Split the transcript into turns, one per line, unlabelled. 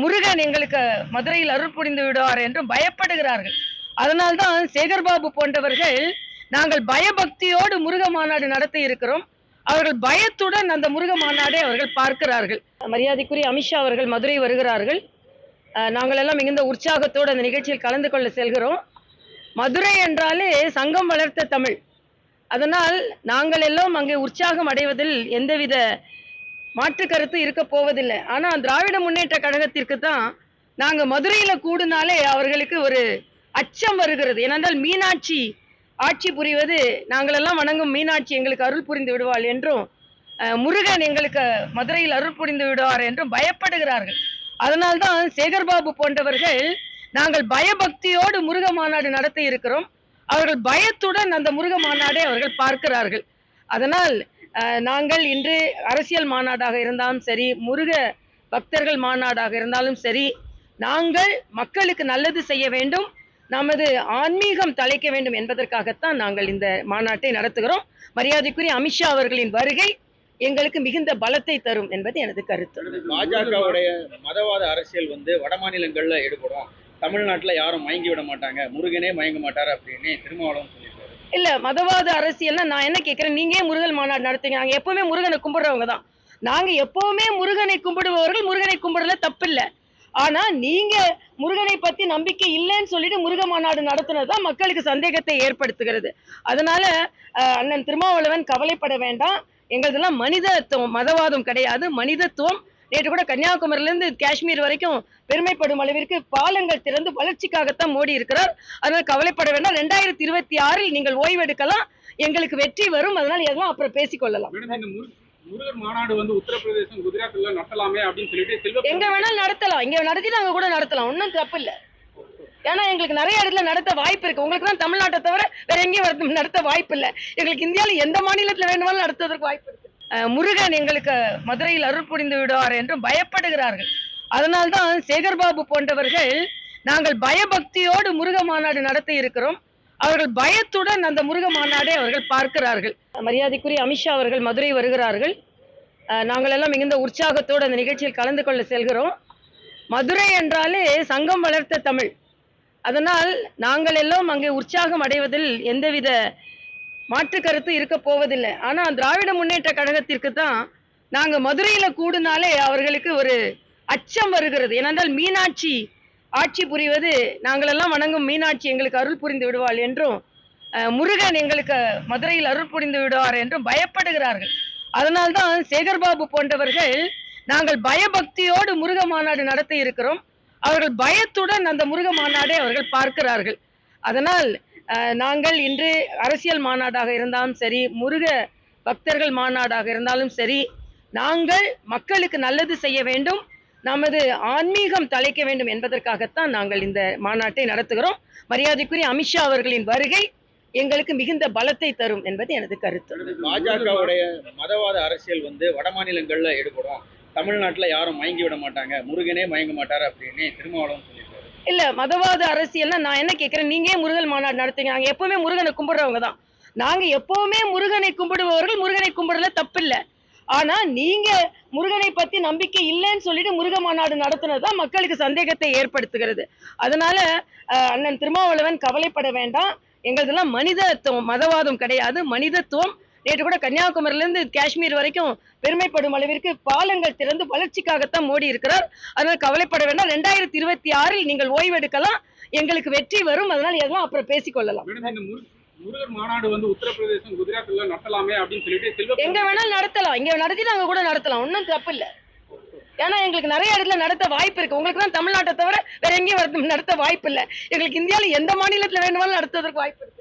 முருகன் எங்களுக்கு மதுரையில் அருள் புரிந்து விடுவார் என்றும் பயப்படுகிறார்கள். அதனால்தான் சேகர்பாபு போன்றவர்கள் நாங்கள் பயபக்தியோடு முருக மாநாடு நடத்தி இருக்கிறோம். அவர்கள் பயத்துடன் அந்த முருக மாநாடை அவர்கள் பார்க்கிறார்கள். மரியாதைக்குரிய அமித்ஷா அவர்கள் மதுரை வருகிறார்கள். நாங்கள் எல்லாம் மிகுந்த உற்சாகத்தோடு அந்த நிகழ்ச்சியில் கலந்து கொள்ள செல்கிறோம். மதுரை என்றாலே சங்கம் வளர்த்த தமிழ். அதனால் நாங்கள் எல்லாம் அங்கே உற்சாகம் அடைவதில் எந்தவித மாற்று கருத்து இருக்க போவதில்லை. ஆனால் திராவிட முன்னேற்ற கழகத்திற்கு தான் நாங்கள் மதுரையில் கூடுனாலே அவர்களுக்கு ஒரு அச்சம் வருகிறது. ஏனென்றால் மீனாட்சி ஆட்சி புரிவது நாங்களெல்லாம் வணங்கும் மீனாட்சி எங்களுக்கு அருள் புரிந்து விடுவாள் என்றும் முருகன் எங்களுக்கு மதுரையில் அருள் புரிந்து விடுவார் என்றும் பயப்படுகிறார்கள். அதனால்தான் சேகர்பாபு போன்றவர்கள் நாங்கள் பயபக்தியோடு முருக மாநாடு நடத்தி இருக்கிறோம். அவர்கள் பயத்துடன் அந்த முருக மாநாடை அவர்கள் பார்க்கிறார்கள். அதனால் நாங்கள் இன்று அரசியல் மாநாடாக இருந்தாலும் சரி முருக பக்தர்கள் மாநாடாக இருந்தாலும் சரி நாங்கள் மக்களுக்கு நல்லது செய்ய வேண்டும் நமது ஆன்மீகம் தலைக்க வேண்டும் என்பதற்காகத்தான் நாங்கள் இந்த மாநாட்டை நடத்துகிறோம். மரியாதைக்குரிய அமித்ஷா அவர்களின் வருகை எங்களுக்கு மிகுந்த பலத்தை தரும் என்பது எனது கருத்து.
பாஜகவுடைய மதவாத அரசியல் வந்து வட மாநிலங்கள்ல ஈடுபடும் தமிழ்நாட்டுல யாரும் மயங்கி விட மாட்டாங்க. முருகனே மயங்க மாட்டார் அப்படின்னு திருமாவளவன்
இல்ல மதவாத அரசியல்னா நான் என்ன கேட்கிறேன் நீங்க முருகன் மாநாடு நடத்துங்க நாங்க எப்பவுமே முருகனை கும்பிடுறவங்க தான். நாங்க எப்பவுமே முருகனை கும்பிடுபவர்கள் முருகனை கும்பிடல தப்பில்லை. ஆனா நீங்க முருகனை பத்தி நம்பிக்கை இல்லைன்னு சொல்லிட்டு முருக மாநாடு நடத்துனது தான் மக்களுக்கு சந்தேகத்தை ஏற்படுத்துகிறது. அதனால அண்ணன் திருமாவளவன் கவலைப்பட வேண்டாம். எங்களதெல்லாம் மனிதத்துவம் மதவாதம் கிடையாது. மனிதத்துவம் நேற்று கூட கன்னியாகுமரியில இருந்து காஷ்மீர் வரைக்கும் பெருமைப்படும் அளவிற்கு பாலங்கள் திறந்து வளர்ச்சிக்காகத்தான் மோடி இருக்கிறார். அதனால் கவலைப்பட வேண்டாம். ரெண்டாயிரத்தி இருபத்தி ஆறில் நீங்கள் ஓய்வெடுக்கலாம் எங்களுக்கு வெற்றி வரும். அதனால் எல்லாம் அப்புறம் பேசிக்கொள்ளலாம்
முருகர் மாநாடு வந்து உத்தரப்பிரதேசம் குஜராத்ல நடத்தலாமே அப்படின்னு சொல்லிட்டு செல்வ
எங்க வேணாலும் நடத்தலாம். இங்க நடத்தி நாங்க கூட நடத்தலாம். ஒன்றும் தப்பு இல்ல. ஏன்னா எங்களுக்கு நிறைய இடத்துல நடத்த வாய்ப்பு இருக்கு. உங்களுக்கு தான் தமிழ்நாட்டை தவிர வேற எங்கேயும் நடத்த வாய்ப்பு இல்ல. எங்களுக்கு இந்தியால எந்த மாநிலத்துல வேணுமானாலும் நடத்துவதற்கு வாய்ப்பு இருக்கு. முருகன் எங்களுக்கு மதுரையில் அருள் புரிந்து விடுவார் என்றும் பயப்படுகிறார்கள். அதனால்தான் சேகர்பாபு போன்றவர்கள் நாங்கள் பயபக்தியோடு முருக மாநாடு நடத்தி இருக்கிறோம். அவர்கள் பயத்துடன் அந்த முருக மாநாடை அவர்கள் பார்க்கிறார்கள். மரியாதைக்குரிய அமித்ஷா அவர்கள் மதுரை வருகிறார்கள். நாங்கள் எல்லாம் மிகுந்த உற்சாகத்தோடு அந்த நிகழ்ச்சியில் கலந்து கொள்ள செல்கிறோம். மதுரை என்றாலே சங்கம் வளர்த்த தமிழ். அதனால் நாங்கள் எல்லாம் அங்கே உற்சாகம் அடைவதில் எந்தவித மாற்று கருத்து இருக்க போவதில்லை. ஆனால் திராவிட முன்னேற்ற கழகத்திற்கு தான் நாங்கள் மதுரையில் கூடுனாலே அவர்களுக்கு ஒரு அச்சம் வருகிறது. ஏனென்றால் மீனாட்சி ஆட்சி புரிவது நாங்களெல்லாம் வணங்கும் மீனாட்சி எங்களுக்கு அருள் புரிந்து விடுவாள் என்றும் முருகன் எங்களுக்கு மதுரையில் அருள் புரிந்து விடுவார் என்றும் பயப்படுகிறார்கள். அதனால்தான் சேகர்பாபு போன்றவர்கள் நாங்கள் பயபக்தியோடு முருக மாநாடு நடத்தி இருக்கிறோம். அவர்கள் பயத்துடன் அந்த முருக மாநாடை அவர்கள் பார்க்கிறார்கள். அதனால் நாங்கள் இன்று அரசியல் மாநாடாக இருந்தாலும் சரி முருக பக்தர்கள் மாநாடாக இருந்தாலும் சரி நாங்கள் மக்களுக்கு நல்லது செய்ய வேண்டும் நமது ஆன்மீகம் தலைக்க வேண்டும் என்பதற்காகத்தான் நாங்கள் இந்த மாநாட்டை நடத்துகிறோம். மரியாதைக்குரிய அமித்ஷா அவர்களின் வருகை எங்களுக்கு மிகுந்த பலத்தை தரும் என்பது எனது கருத்து.
பாஜகவுடைய மதவாத அரசியல் வந்து வட மாநிலங்கள்ல ஈடுபடும். தமிழ்நாட்டுல யாரும் மயங்கி விட மாட்டாங்க. முருகனே மயங்க மாட்டார் அப்படின்னு திருமாவளவன்
இல்ல மதவாத அரசியல்னா நான் என்ன கேட்கிறேன் நீங்க முருகன் மாநாடு நடத்துங்க நாங்க எப்பவுமே முருகனை கும்பிடுறவங்க தான். நாங்க எப்பவுமே முருகனை கும்பிடுபவர்கள் முருகனை கும்பிடல தப்பில்ல. ஆனா நீங்க முருகனை பத்தி நம்பிக்கை இல்லைன்னு சொல்லிட்டு முருக மாநாடு நடத்துனது தான் மக்களுக்கு சந்தேகத்தை ஏற்படுத்துகிறது. அதனால அண்ணன் திருமாவளவன் கவலைப்பட வேண்டாம். எங்களதெல்லாம் மனிதத்துவம் மதவாதம் கிடையாது. மனிதத்துவம் நேற்று கூட கன்னியாகுமரியில இருந்து காஷ்மீர் வரைக்கும் பெருமைப்படும் அளவிற்கு பாலங்கள் திறந்து வளர்ச்சிக்காகத்தான் மோடி இருக்கிறார். அதனால் கவலைப்பட வேண்டாம். ரெண்டாயிரத்தி இருபத்தி ஆறில் நீங்கள் ஓய்வெடுக்கலாம். எங்களுக்கு வெற்றி வரும். அதனால் எல்லாம் அப்புறம் பேசிக்கொள்ளலாம்.
முருகர் மாநாடு வந்து உத்தரப்பிரதேசம் குஜராத்ல நடத்தலாமே அப்படின்னு சொல்லிட்டு செல்வ
எங்க வேணாலும் நடத்தலாம். இங்க நடத்தி நாங்க கூட நடத்தலாம். ஒன்றும் தப்பு இல்ல. ஏன்னா எங்களுக்கு நிறைய இடத்துல நடத்த வாய்ப்பு இருக்கு. உங்களுக்கு தான் தமிழ்நாட்டை தவிர வேற எங்கேயும் நடத்த வாய்ப்பு இல்ல. எங்களுக்கு இந்தியால எந்த மாநிலத்துல வேணுமானாலும் நடத்துவதற்கு வாய்ப்பு இருக்கு.